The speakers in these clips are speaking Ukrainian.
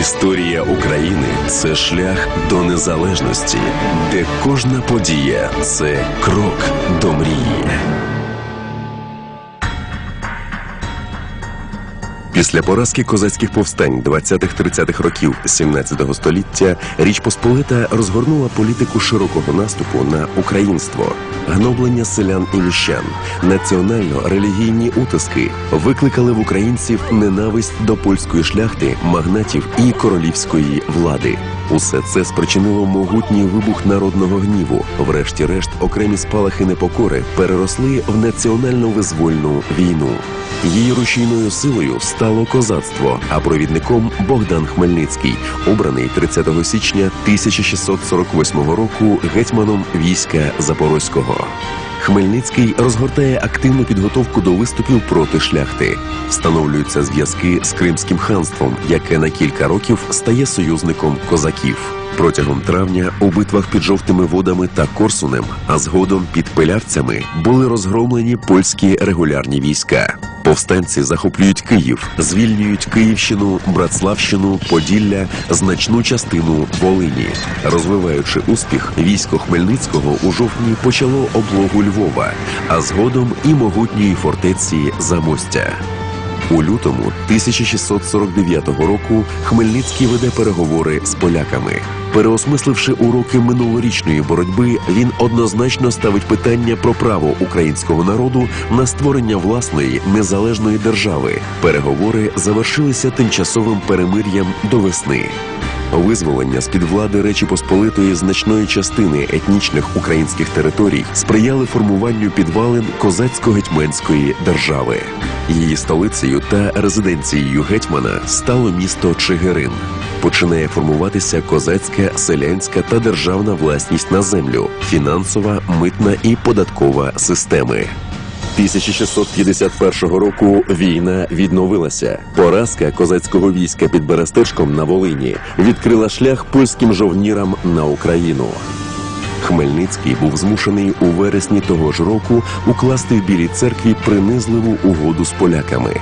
Історія України це шлях до незалежності, де кожна подія це крок до мрії. Після поразки козацьких повстань 20-30-х років 17 століття Річ Посполита розгорнула політику широкого наступу на українство, гноблення селян і міщан, національно-релігійні утиски викликали в українців ненависть до польської шляхти, магнатів і королівської влади. Усе це спричинило могутній вибух народного гніву. Врешті-решт, окремі спалахи непокори переросли в національно-визвольну війну. Її рушійною силою стало козацтво, а провідником Богдан Хмельницький, обраний 30 січня 1648 року гетьманом війська Запорозького. Хмельницький розгортає активну підготовку до виступів проти шляхти. Встановлюються зв'язки з Кримським ханством, яке на кілька років стає союзником козаків. Протягом травня у битвах під жовтими водами та Корсунем, а згодом під пилявцями були розгромлені польські регулярні війська. Повстанці захоплюють Київ, звільнюють Київщину, Братславщину, Поділля, значну частину Волині. Розвиваючи успіх, військо Хмельницького у жовтні почало облогу Львова, а згодом і могутньої фортеці Замостя. У лютому 1649 року Хмельницький веде переговори з поляками. Переосмисливши уроки минулорічної боротьби, він однозначно ставить питання про право українського народу на створення власної незалежної держави. Переговори завершилися тимчасовим перемир'ям до весни. Визволення з під влади Речі Посполитої значної частини етнічних українських територій сприяли формуванню підвалин козацько-гетьманської держави. Її столицею та резиденцією гетьмана стало місто Чигирин. Починає формуватися козацька, селянська та державна власність на землю, фінансова, митна і податкова системи. 1651 року війна відновилася. Поразка козацького війська під Берестечком на Волині відкрила шлях польським жовнірам на Україну. Хмельницький був змушений у вересні того ж року укласти в Білій церкві принизливу угоду з поляками.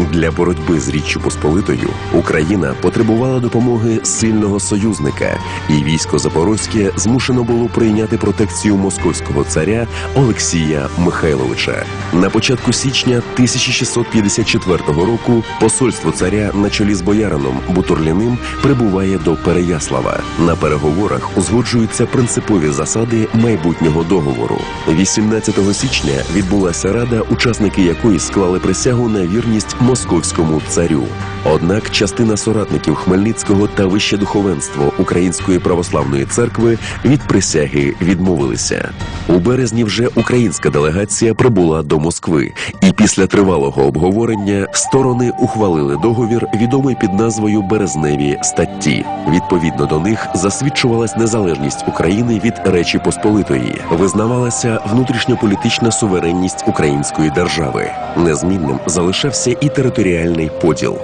Для боротьби з Річчю Посполитою Україна потребувала допомоги сильного союзника, і військо Запорозьке змушено було прийняти протекцію московського царя Олексія Михайловича. На початку січня 1654 року посольство царя на чолі з боярином Бутурляним прибуває до Переяслава. На переговорах узгоджуються принципові засади майбутнього договору. 18 січня відбулася рада, учасники якої склали присягу на вірність московському царю. Однак частина соратників Хмельницького та вище духовенство Української православної церкви від присяги відмовилися. У березні вже українська делегація прибула до Москви, і після тривалого обговорення сторони ухвалили договір, відомий під назвою Березневі статті. Відповідно до них засвідчувалась незалежність України від Речі Посполитої, визнавалася внутрішньополітична суверенність української держави. Незмінним залишався і територіальний поділ.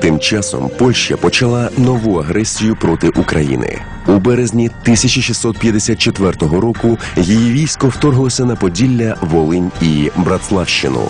Тим часом Польща почала нову агресію проти України. У березні 1654 року її військо вторглося на Поділля, Волинь і Братславщину.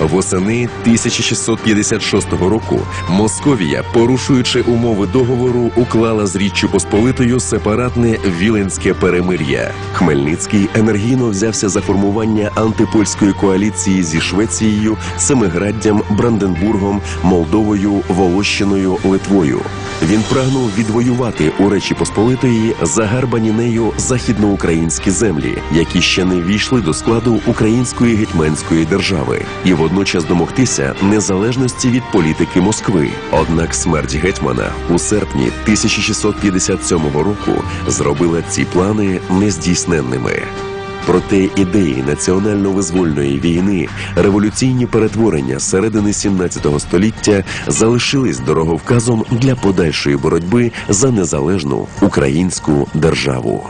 Восени 1656 року Московія, порушуючи умови договору, уклала з Річчю Посполитою сепаратне Віленське перемир'я. Хмельницький енергійно взявся за формування антипольської коаліції зі Швецією, Семиграддям, Бранденбургом, Молдовою, Волощиною, Литвою. Він прагнув відвоювати у Речі Посполитої загарбані нею західноукраїнські землі, які ще не війшли до складу української гетьманської держави, і водночас домогтися незалежності від політики Москви. Однак смерть гетьмана у серпні 1657 року зробила ці плани нездійсненними. Проте ідеї національно-визвольної війни, революційні перетворення середини 17 століття залишились дороговказом для подальшої боротьби за незалежну українську державу.